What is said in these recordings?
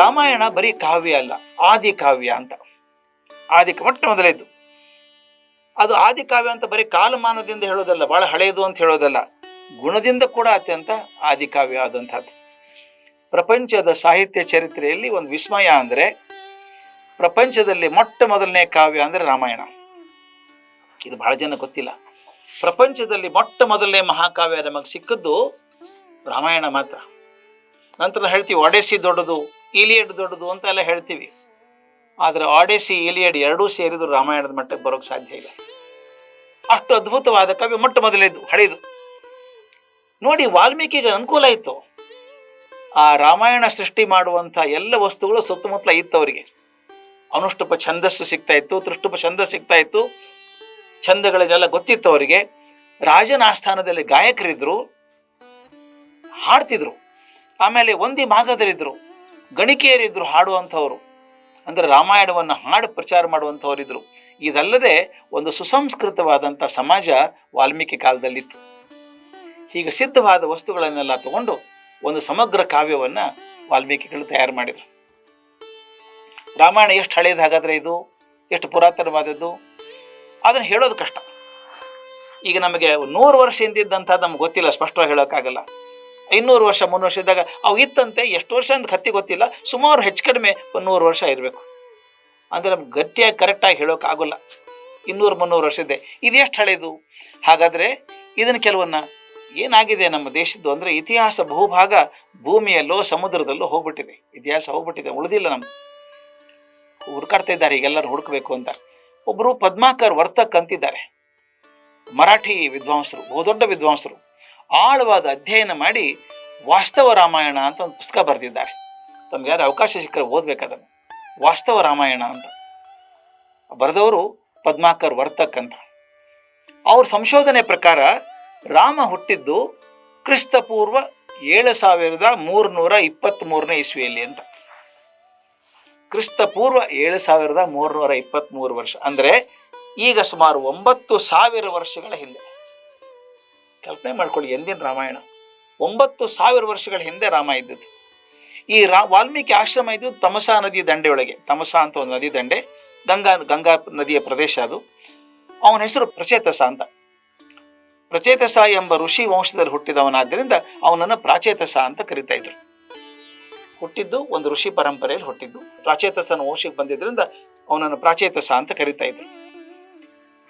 ರಾಮಾಯಣ ಬರೀ ಕಾವ್ಯ ಅಲ್ಲ, ಆದಿ ಕಾವ್ಯ ಅಂತ. ಆದಿ ಮೊಟ್ಟ ಮೊದಲೇದು ಅದು ಆದಿ ಕಾವ್ಯ ಅಂತ ಬರೀ ಕಾಲಮಾನದಿಂದ ಹೇಳೋದಲ್ಲ, ಬಹಳ ಹಳೆಯದು ಅಂತ ಹೇಳೋದಲ್ಲ, ಗುಣದಿಂದ ಕೂಡ ಅತ್ಯಂತ ಆದಿ ಕಾವ್ಯ ಆದಂಥದ್ದು. ಪ್ರಪಂಚದ ಸಾಹಿತ್ಯ ಚರಿತ್ರೆಯಲ್ಲಿ ಒಂದು ವಿಸ್ಮಯ ಅಂದರೆ, ಪ್ರಪಂಚದಲ್ಲಿ ಮೊಟ್ಟ ಮೊದಲನೇ ಕಾವ್ಯ ಅಂದರೆ ರಾಮಾಯಣ. ಇದು ಬಹಳ ಜನ ಗೊತ್ತಿಲ್ಲ. ಪ್ರಪಂಚದಲ್ಲಿ ಮೊಟ್ಟ ಮೊದಲನೇ ಮಹಾಕಾವ್ಯ ನಮಗೆ ಸಿಕ್ಕದ್ದು ರಾಮಾಯಣ ಮಾತ್ರ. ನಂತರ ಹೇಳ್ತೀವಿ ಒಡೆಸಿ ದೊಡ್ಡದು ಇಲಿಯಡ್ ದೊಡ್ಡದು ಅಂತ ಎಲ್ಲ ಹೇಳ್ತೀವಿ. ಆದರೆ ಆಡೆಸಿ, ಇಲಿಯಡ್ ಎರಡೂ ಸೇರಿದ್ರು ರಾಮಾಯಣದ ಮಟ್ಟಕ್ಕೆ ಬರೋಕ್ಕೆ ಸಾಧ್ಯ ಇಲ್ಲ. ಅಷ್ಟು ಅದ್ಭುತವಾದ ಕವಿ ಮೊಟ್ಟ ಮೊದಲೇದು ಹಳೆಯದು ನೋಡಿ, ವಾಲ್ಮೀಕಿಗೆ ಅನುಕೂಲ ಇತ್ತು ಆ ರಾಮಾಯಣ ಸೃಷ್ಟಿ ಮಾಡುವಂಥ ಎಲ್ಲ ವಸ್ತುಗಳು ಸುತ್ತಮುತ್ತಲ ಇತ್ತು ಅವರಿಗೆ ಅನುಷ್ಠುಪ ಛಂದಸ್ಸು ಸಿಗ್ತಾ ಇತ್ತು, ತೃಷ್ಟುಪ ಛಂದಸ್ಸು ಸಿಗ್ತಾ ಇತ್ತು. ಛಂದಗಳಿಗೆಲ್ಲ ಗೊತ್ತಿತ್ತು ಅವರಿಗೆ. ರಾಜನ ಆಸ್ಥಾನದಲ್ಲಿ ಗಾಯಕರಿದ್ರು. ಹಾಡ್ತಿದ್ರು. ಆಮೇಲೆ ಒಂದಿ ಭಾಗದಲ್ಲಿದ್ದರು ಗಣಿಕೆಯರಿದ್ರು ಹಾಡುವಂಥವ್ರು. ಅಂದರೆ ರಾಮಾಯಣವನ್ನು ಹಾಡು ಪ್ರಚಾರ ಮಾಡುವಂಥವರಿದ್ದರು ಇದಲ್ಲದೆ ಒಂದು ಸುಸಂಸ್ಕೃತವಾದಂಥ ಸಮಾಜ ವಾಲ್ಮೀಕಿ ಕಾಲದಲ್ಲಿತ್ತು. ಹೀಗೆ ಸಿದ್ಧವಾದ ವಸ್ತುಗಳನ್ನೆಲ್ಲ ತಗೊಂಡು ಒಂದು ಸಮಗ್ರ ಕಾವ್ಯವನ್ನು ವಾಲ್ಮೀಕಿಗಳು ತಯಾರು ಮಾಡಿದರು. ರಾಮಾಯಣ ಎಷ್ಟು ಹಳೆಯದು ಹಾಗಾದರೆ ಇದು? ಎಷ್ಟು ಪುರಾತನವಾದದ್ದು? ಅದನ್ನು ಹೇಳೋದು ಕಷ್ಟ. ಈಗ ನಮಗೆ ನೂರು ವರ್ಷ ಹಿಂದಿದ್ದಂಥ ನಮ್ಗೆ ಗೊತ್ತಿಲ್ಲ, ಸ್ಪಷ್ಟವಾಗಿ ಹೇಳೋಕ್ಕಾಗಲ್ಲ. ಇನ್ನೂರು ವರ್ಷ ಮುನ್ನೂರು ವರ್ಷ ಇದ್ದಾಗ ಅವು ಇತ್ತಂತೆ, ಎಷ್ಟು ವರ್ಷ ಅಂತ ಕತ್ತಿ ಗೊತ್ತಿಲ್ಲ, ಸುಮಾರು ಹೆಚ್ಚು ಕಡಿಮೆ ನೂರು ವರ್ಷ ಇರಬೇಕು. ಅಂದರೆ ನಮ್ಗೆ ಗಟ್ಟಿಯಾಗಿ, ಕರೆಕ್ಟಾಗಿ ಹೇಳೋಕ್ಕಾಗಲ್ಲ ಇನ್ನೂರು, ಮುನ್ನೂರು ವರ್ಷ ಇದೆ. ಇದು ಎಷ್ಟು ಹಳೇದು? ಹಾಗಾದರೆ ಇದನ್ನು ಕೆಲವನ್ನ ಏನಾಗಿದೆ ನಮ್ಮ ದೇಶದ್ದು? ಅಂದರೆ ಇತಿಹಾಸ ಬಹುಭಾಗ ಭೂಮಿಯಲ್ಲೋ, ಸಮುದ್ರದಲ್ಲೋ ಹೋಗ್ಬಿಟ್ಟಿದೆ. ಇತಿಹಾಸ ಹೋಗ್ಬಿಟ್ಟಿದೆ, ಉಳಿದಿಲ್ಲ ನಮ್ಗೆ. ಹುಡುಕಾಡ್ತಾ ಇದ್ದಾರೆ, ಈಗೆಲ್ಲರೂ ಹುಡುಕಬೇಕು ಅಂತ. ಒಬ್ಬರು ಪದ್ಮಾಕರ್ ವರ್ತಕ್ ಅಂತಿದ್ದಾರೆ. ಮರಾಠಿ ವಿದ್ವಾಂಸರು, ಬಹುದೊಡ್ಡ ವಿದ್ವಾಂಸರು. ಆಳವಾದ ಅಧ್ಯಯನ ಮಾಡಿ ವಾಸ್ತವ ರಾಮಾಯಣ ಅಂತ ಒಂದು ಪುಸ್ತಕ ಬರೆದಿದ್ದಾರೆ. ತಮ್ಗೆ ಯಾರು ಅವಕಾಶ ಸಿಕ್ಕರೆ ಓದ್ಬೇಕದನ್ನು ವಾಸ್ತವ ರಾಮಾಯಣ ಅಂತ. ಬರೆದವರು ಪದ್ಮಾಕರ್ ವರ್ತಕ್ ಅಂತ. ಅವ್ರ ಸಂಶೋಧನೆ ಪ್ರಕಾರ ರಾಮ ಹುಟ್ಟಿದ್ದು ಕ್ರಿಸ್ತ ಪೂರ್ವ ಏಳು ಸಾವಿರದ ಮೂರುನೂರ ಇಪ್ಪತ್ತ್ಮೂರನೇ ಇಸ್ವಿಯಲ್ಲಿ ಅಂತ. ಕ್ರಿಸ್ತ ಪೂರ್ವ ಏಳು ಸಾವಿರದ ಮೂರುನೂರ ಇಪ್ಪತ್ತ್ಮೂರು ವರ್ಷ. ಅಂದರೆ ಈಗ ಸುಮಾರು ಒಂಬತ್ತು ಸಾವಿರ ವರ್ಷಗಳ ಹಿಂದೆ. ಕಲ್ಪನೆ ಮಾಡ್ಕೊಳ್ಳಿ, ಎಂದಿನ ರಾಮಾಯಣ? ಒಂಬತ್ತು ಸಾವಿರ ವರ್ಷಗಳ ಹಿಂದೆ ರಾಮ ಇದ್ದದ್ದು. ಈ ರಾ, ವಾಲ್ಮೀಕಿ ಆಶ್ರಮ ಇದ್ದು ತಮಸಾ ನದಿ ದಂಡೆಯೊಳಗೆ. ತಮಸಾ ಅಂತ ಒಂದು ನದಿ ದಂಡೆ, ಗಂಗಾ ಗಂಗಾ ನದಿಯ ಪ್ರದೇಶ ಅದು. ಅವನ ಹೆಸರು ಪ್ರಚೇತಸ ಅಂತ. ಪ್ರಚೇತಸ ಎಂಬ ಋಷಿ ವಂಶದಲ್ಲಿ ಹುಟ್ಟಿದವನಾದ್ದರಿಂದ ಅವನನ್ನು ಪ್ರಾಚೇತಸ ಅಂತ ಕರಿತಾ ಇದ್ರು. ಹುಟ್ಟಿದ್ದು ಒಂದು ಋಷಿ ಪರಂಪರೆಯಲ್ಲಿ ಹುಟ್ಟಿದ್ದು. ಪ್ರಾಚೇತಸನ ವಂಶಕ್ಕೆ ಬಂದಿದ್ದರಿಂದ ಅವನನ್ನು ಪ್ರಾಚೇತಸ ಅಂತ ಕರಿತಾ ಇದ್ರು.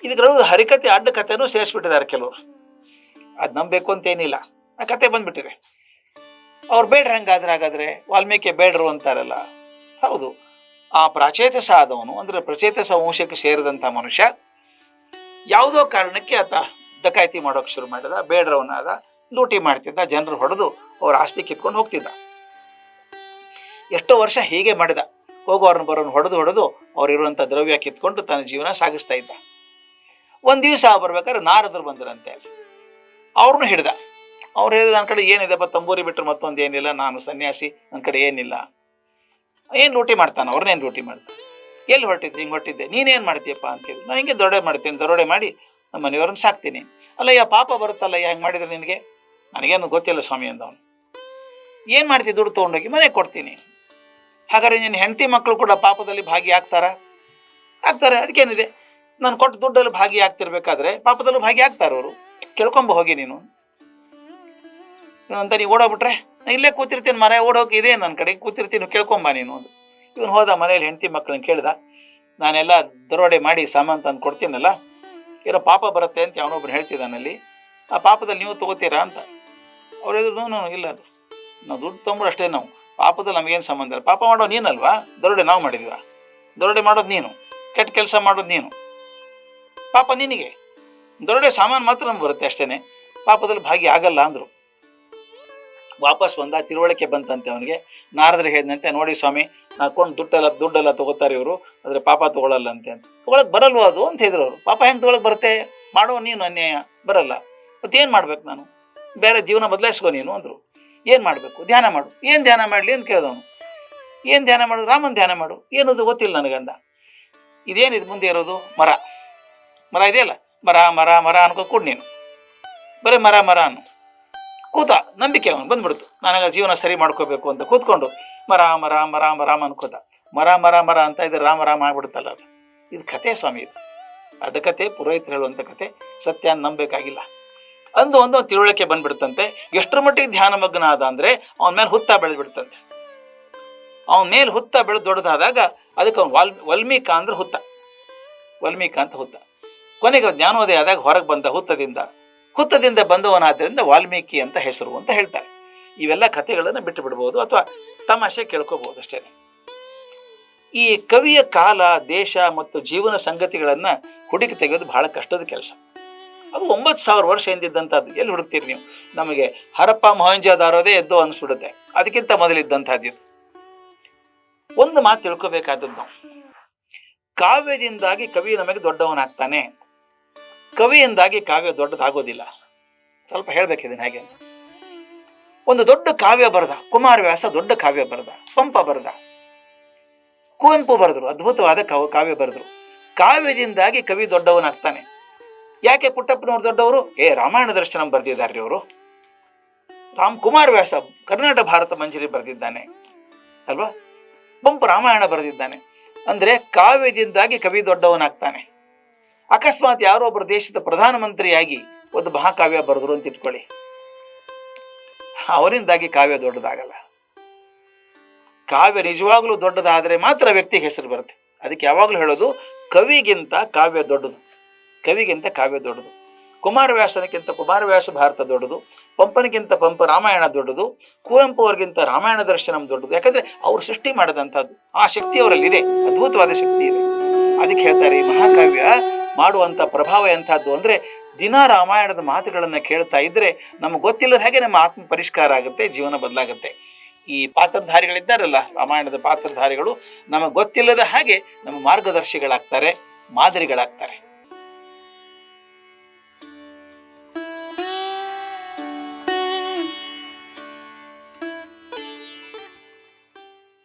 ಇದಕ್ಕೆ ಹರಿಕತೆ ಅಡ್ಡ ಕಥೆನೂ ಸೇರಿಸ್ಬಿಟ್ಟಿದ್ದಾರೆ ಕೆಲವರು. ಅದು ಅಂತ ಏನಿಲ್ಲ. ಆ ಕತೆ ಬಂದ್ಬಿಟ್ಟಿದೆ. ಅವ್ರು ಬೇಡ್ರ ಹಂಗಾದ್ರೆ ಹಾಗಾದ್ರೆ ವಾಲ್ಮೀಕಿ ಬೇಡ್ರು ಅಂತಾರಲ್ಲ. ಹೌದು. ಆ ಪ್ರಾಚೇತಸ ಆದವನು ಅಂದ್ರೆ ಪ್ರಚೇತಸ ವಂಶಕ್ಕೆ ಸೇರಿದಂಥ ಮನುಷ್ಯ ಯಾವುದೋ ಕಾರಣಕ್ಕೆ ಆತ ಡಕಾಯಿತಿ ಮಾಡೋಕೆ ಶುರು ಮಾಡಿದ, ಬೇಡ್ರವನಾದ, ಲೂಟಿ ಮಾಡ್ತಿದ್ದ, ಜನರು ಹೊಡೆದು ಅವ್ರ ಆಸ್ತಿ ಕಿತ್ಕೊಂಡು ಹೋಗ್ತಿದ್ದ. ಎಷ್ಟೋ ವರ್ಷ ಹೀಗೆ ಮಾಡಿದ. ಹೋಗೋರ್ನ ಬರೋನ್ ಹೊಡೆದು ಹೊಡೆದು ಅವ್ರಿರುವಂಥ ದ್ರವ್ಯ ಕಿತ್ಕೊಂಡು ತನ್ನ ಜೀವನ ಸಾಗಿಸ್ತಾ ಇದ್ದ. ಒಂದು ದಿವಸ ಬರ್ಬೇಕಾದ್ರೆ ನಾರದರು ಬಂದರಂತೆ ಅವ್ರನ್ನೂ ಹಿಡ್ದ. ಅವ್ರು ಹೇಳಿದ ನನ್ನ ಕಡೆ ಏನಿದೆಪ್ಪ, ತಂಬೂರಿ ಬಿಟ್ಟರೆ ಮತ್ತೊಂದು ಏನಿಲ್ಲ, ನಾನು ಸನ್ಯಾಸಿ ನನ್ನ ಕಡೆ ಏನಿಲ್ಲ. ಏನು ರೋಟಿ ಮಾಡ್ತಾನೆ? ಅವ್ರನ್ನೇನು ರೋಟಿ ಮಾಡ್ತಾನೆ ಎಲ್ಲಿ ಹೊರಟಿದ್ದೆ? ಹಿಂಗೆ ಹೊರಟಿದ್ದೆ. ನೀನೇನು ಮಾಡ್ತೀಯಪ್ಪ ಅಂತ ಕೇಳಿದ್ರು ನಾನು ಹಿಂಗೆ ದೊಡ್ಡೆ ಮಾಡ್ತೀನಿ, ದರೋಡೆ ಮಾಡಿ ನಮ್ಮ ಮನೆಯವ್ರನ್ನ ಸಾಕ್ತೀನಿ. ಅಲ್ಲಯ್ಯ, ಪಾಪ ಬರುತ್ತಲ್ಲ ಹೆಂಗೆ ಮಾಡಿದ್ರೆ ನಿನಗೆ? ನನಗೇನು ಗೊತ್ತಿಲ್ಲ ಸ್ವಾಮಿ ಅಂದವನು ಏನು ಮಾಡ್ತೀನಿ ದುಡ್ಡು ತೊಗೊಂಡೋಗಿ ಮನೆಗೆ ಕೊಡ್ತೀನಿ. ಹಾಗಾದ್ರೆ ನಿನ್ನ ಹೆಂಡತಿ ಮಕ್ಕಳು ಕೂಡ ಪಾಪದಲ್ಲಿ ಭಾಗಿಯಾಗ್ತಾರಾ ಆಗ್ತಾರೆ? ಅದಕ್ಕೇನಿದೆ? ನಾನು ಕೊಟ್ಟು ದುಡ್ಡಲ್ಲಿ ಭಾಗಿಯಾಗ್ತಿರ್ಬೇಕಾದ್ರೆ ಪಾಪದಲ್ಲೂ ಭಾಗಿಯಾಗ್ತಾರೆ ಅವರು ಕೇಳ್ಕೊಂಬ ಹೋಗಿ ನೀನು. ಅಂತ ನೀವು ಓಡೋಗ್ಬಿಟ್ರೆ ಇಲ್ಲೇ ಕೂತಿರ್ತೀನಿ ಮನೆ ಓಡೋಗಿ ಇದೆ ನನ್ನ ಕಡೆ, ಕೂತಿರ್ತೀನಿ, ಕೇಳ್ಕೊಂಬ ನೀನು ಅಂತ. ಇವನು ಹೋದ ಮನೇಲಿ ಹೆಂಡತಿ ಮಕ್ಕಳನ್ನ ಕೇಳ್ದ, ನಾನೆಲ್ಲ ದರೋಡೆ ಮಾಡಿ ಸಾಮಾನು ತಂದು ಕೊಡ್ತೀನಲ್ಲ, ಏನೋ ಪಾಪ ಬರುತ್ತೆ ಅಂತ ಅವನೊಬ್ರು ಹೇಳ್ತಿದ್ದಾನಲ್ಲಿ ಆ ಪಾಪದಲ್ಲಿ ನೀವು ತಗೋತೀರಾ ಅಂತ. ಅವ್ರು ಹೇಳಿದ್ರು ಇಲ್ಲ ಅದು. ನಾವು ದುಡ್ಡು ತೊಗೊಂಡ್ರು ಅಷ್ಟೇ ನಾವು. ಪಾಪದಲ್ಲಿ ನಮಗೇನು ಸಂಬಂಧ ಇಲ್ಲ. ಪಾಪ ಮಾಡೋ ನೀನಲ್ವಾ? ದರೋಡೆ ನಾವು ಮಾಡಿದ್ವಾ ದರೋಡೆ ಮಾಡೋದು ನೀನು. ಕೆಟ್ಟ ಕೆಲಸ ಮಾಡೋದು ನೀನು. ಪಾಪ ನಿನಗೆ. ದರೋಡೆ ಸಾಮಾನು ಮಾತ್ರ ನಮ್ಗೆ ಬರುತ್ತೆ ಅಷ್ಟೇ ಪಾಪದಲ್ಲಿ ಭಾಗಿ ಆಗಲ್ಲ ಅಂದರು. ವಾಪಸ್ ಬಂದ ತಿಳುವಳಿಕೆ ಬಂತಂತೆ ಅವನಿಗೆ. ನಾರದ್ರೆ ಹೇಳಿದಂತೆ, ನೋಡಿ ಸ್ವಾಮಿ ನಾಕೊಂಡು ದುಡ್ಡೆಲ್ಲ ದುಡ್ಡೆಲ್ಲ ತಗೋತಾರೆ ಇವರು, ಆದರೆ ಪಾಪ ತಗೊಳ್ಳಲ್ಲ ಅಂತೆ ತಗೊಳಕ್ ಬರಲ್ವ ಅದು? ಅಂತ ಹೇಳಿದ್ರು ಅವರು. ಪಾಪ ಹೆಂಗೆ ತಗೊಳಕ್ ಬರುತ್ತೆ? ಮಾಡೋ ನೀನು ಅನ್ಯಾಯ, ಬರಲ್ಲ. ಮತ್ತೇನು ಮಾಡ್ಬೇಕು ನಾನು? ಬೇರೆ ಜೀವನ ಬದಲಾಯಿಸ್ಕೋ ನೀನು, ಅಂದರು. ಏನು ಮಾಡಬೇಕು? ಧ್ಯಾನ ಮಾಡು. ಏನು ಧ್ಯಾನ ಮಾಡಲಿ? ಅಂತ ಕೇಳಿದವನು. ಏನು ಧ್ಯಾನ ಮಾಡು? ರಾಮನ್ ಧ್ಯಾನ ಮಾಡು. ಏನದು ಗೊತ್ತಿಲ್ಲ ನನಗಂದ. ಇದೇನಿದು ಮುಂದೆ ಇರೋದು? ಮರ. ಮರ ಇದೆಯಲ್ಲ? ಮರ ಮರ ಮರ ಅನ್ಕೋ, ಕೂಡ ನೀನು. ಬರೀ ಮರ ಮರ ಅನ್ನು. ಕೂತ, ನಂಬಿಕೆ ಅವನು, ಬಂದ್ಬಿಡ್ತು. ನನಗೆ ಜೀವನ ಸರಿ ಮಾಡ್ಕೋಬೇಕು ಅಂತ ಕೂತ್ಕೊಂಡು ಮರ ಮರ ಮರ ರಾಮ ಅನ್ಕೋತ. ಮರ ಮರ ಮರ ಅಂತ ಇದು ರಾಮ ರಾಮ ಆಗ್ಬಿಡುತ್ತಲ್ಲ ಅದು. ಇದು ಕತೆ ಸ್ವಾಮಿ ಇದು. ಅಡ್ಡ ಕತೆ ಪುರೋಹಿತ್ರು ಹೇಳುವಂಥ ಕತೆ ಸತ್ಯ ನಂಬೇಕಾಗಿಲ್ಲ ಅಂದು ಒಂದು ತಿಳುವಳಿಕೆ ಬಂದ್ಬಿಡ್ತಂತೆ. ಎಷ್ಟರ ಮಟ್ಟಿಗೆ ಧ್ಯಾನ ಮಗ್ನ ಆದ ಅಂದರೆ ಅವನ ಮೇಲೆ ಹುತ್ತ ಬೆಳೆದ್ಬಿಡ್ತಂತೆ. ಅವನ ಮೇಲೆ ಹುತ್ತ ಬೆಳೆದು ದೊಡ್ಡದಾದಾಗ ಅದಕ್ಕೆ ಅವ್ನು ವಾಲ್ ವಲ್ಮೀಕ ಅಂದ್ರೆ ಹುತ್ತ. ವಲ್ಮೀಕ ಅಂತ ಹುತ್ತ. ಕೊನೆಗೆ ಜ್ಞಾನೋದಯ ಆದಾಗ ಹೊರಗೆ ಬಂದ ಹುತ್ತದಿಂದ ಹುತ್ತದಿಂದ ಬಂದವನಾದ್ದರಿಂದ ವಾಲ್ಮೀಕಿ ಅಂತ ಹೆಸರು ಅಂತ ಹೇಳ್ತಾರೆ. ಇವೆಲ್ಲ ಕಥೆಗಳನ್ನು ಬಿಟ್ಟು ಬಿಡ್ಬೋದು ಅಥವಾ ತಮಾಷೆ ಕೇಳ್ಕೋಬಹುದು ಅಷ್ಟೇ. ಈ ಕವಿಯ ಕಾಲ, ದೇಶ ಮತ್ತು ಜೀವನ ಸಂಗತಿಗಳನ್ನ ಹುಡುಕಿ ತೆಗೆಯೋದು ಬಹಳ ಕಷ್ಟದ ಕೆಲಸ. ಅದು ಒಂಬತ್ತು ಸಾವಿರ ವರ್ಷ ಹಿಂದಿದ್ದಂಥದ್ದು ಎಲ್ಲಿ ಹುಡುಕ್ತೀರಿ ನೀವು? ನಮಗೆ ಹರಪ್ಪ ಮೊಹಂಜಾದಾರೋದೇ ಎದ್ದು ಅನಿಸ್ಬಿಡುತ್ತೆ. ಅದಕ್ಕಿಂತ ಮೊದಲಿದ್ದಂಥದ್ದು ಒಂದು ಮಾತು ತಿಳ್ಕೋಬೇಕಾದದ್ದು ನಾವು. ಕಾವ್ಯದಿಂದಾಗಿ ಕವಿ ನಮಗೆ ದೊಡ್ಡವನಾಗ್ತಾನೆ. ಕವಿಯಿಂದಾಗಿ ಕಾವ್ಯ ದೊಡ್ಡದಾಗೋದಿಲ್ಲ. ಸ್ವಲ್ಪ ಹೇಳ್ಬೇಕಿದ್ದೀನಿ ಹಾಗೆ. ಒಂದು ದೊಡ್ಡ ಕಾವ್ಯ ಬರೆದ ಕುಮಾರವ್ಯಾಸ ದೊಡ್ಡ ಕಾವ್ಯ ಬರೆದ, ಪಂಪ ಬರೆದ. ಕುವೆಂಪು ಬರೆದ್ರು, ಅದ್ಭುತವಾದ ಕವ, ಕಾವ್ಯ ಬರೆದ್ರು. ಕಾವ್ಯದಿಂದಾಗಿ ಕವಿ ದೊಡ್ಡವನಾಗ್ತಾನೆ. ಯಾಕೆ ಪುಟ್ಟಪ್ಪನವ್ರು ದೊಡ್ಡವರು? ಏ, ರಾಮಾಯಣ ದರ್ಶನ ಬರೆದಿದ್ದಾರೆ ಅವರು. ರಾಮ್ ಕುಮಾರ್ ವ್ಯಾಸ ಕರ್ನಾಟಕ ಭಾರತ ಮಂಜರಿ ಬರೆದಿದ್ದಾನೆ. ಅಲ್ವಾ? ಪಂಪ ರಾಮಾಯಣ ಬರೆದಿದ್ದಾನೆ. ಅಂದ್ರೆ ಕಾವ್ಯದಿಂದಾಗಿ ಕವಿ ದೊಡ್ಡವನಾಗ್ತಾನೆ. ಅಕಸ್ಮಾತ್ ಯಾರೋ ಒಬ್ಬರ ದೇಶದ ಪ್ರಧಾನಮಂತ್ರಿಯಾಗಿ ಒಂದು ಮಹಾಕಾವ್ಯ ಬರೆದ್ರು ಅಂತ ಇಟ್ಕೊಳ್ಳಿ. ಅವರಿಂದಾಗಿ ಕಾವ್ಯ ದೊಡ್ಡದಾಗಲ್ಲ. ಕಾವ್ಯ ನಿಜವಾಗ್ಲೂ ದೊಡ್ಡದಾದ್ರೆ ಮಾತ್ರ ವ್ಯಕ್ತಿಗೆ ಹೆಸರು ಬರುತ್ತೆ. ಅದಕ್ಕೆ ಯಾವಾಗಲೂ ಹೇಳೋದು ಕವಿಗಿಂತ ಕಾವ್ಯ ದೊಡ್ಡದು. ಕವಿಗಿಂತ ಕಾವ್ಯ ದೊಡ್ಡದು. ಕುಮಾರವ್ಯಾಸನಕ್ಕಿಂತ ಕುಮಾರವ್ಯಾಸ ಭಾರತ ದೊಡ್ಡದು. ಪಂಪನಿಗಿಂತ ಪಂಪ ರಾಮಾಯಣ ದೊಡ್ಡದು. ಕುವೆಂಪು ಅವರಿಗಿಂತ ರಾಮಾಯಣ ದರ್ಶನಂ ದೊಡ್ಡದು. ಯಾಕಂದ್ರೆ ಅವರು ಸೃಷ್ಟಿ ಮಾಡಿದಂಥದ್ದು. ಆ ಶಕ್ತಿ ಅವರಲ್ಲಿ ಇದೆ ಅದ್ಭುತವಾದ ಶಕ್ತಿ ಇದೆ. ಅದಕ್ಕೆ ಹೇಳ್ತಾರೆ ಈ ಮಹಾಕಾವ್ಯ ಮಾಡುವಂಥ ಪ್ರಭಾವ ಎಂಥದ್ದು ಅಂದ್ರೆ ದಿನ ರಾಮಾಯಣದ ಮಾತುಗಳನ್ನು ಕೇಳ್ತಾ ಇದ್ರೆ ನಮ್ಗೆ ಗೊತ್ತಿಲ್ಲದ ಹಾಗೆ ನಮ್ಮ ಆತ್ಮ ಪರಿಷ್ಕಾರ ಆಗುತ್ತೆ, ಜೀವನ ಬದಲಾಗುತ್ತೆ. ಈ ಪಾತ್ರಧಾರಿಗಳಿದ್ದಾರಲ್ಲ, ರಾಮಾಯಣದ ಪಾತ್ರಧಾರಿಗಳು, ನಮಗೆ ಗೊತ್ತಿಲ್ಲದ ಹಾಗೆ ನಮ್ಮ ಮಾರ್ಗದರ್ಶಿಗಳಾಗ್ತಾರೆ, ಮಾದರಿಗಳಾಗ್ತಾರೆ.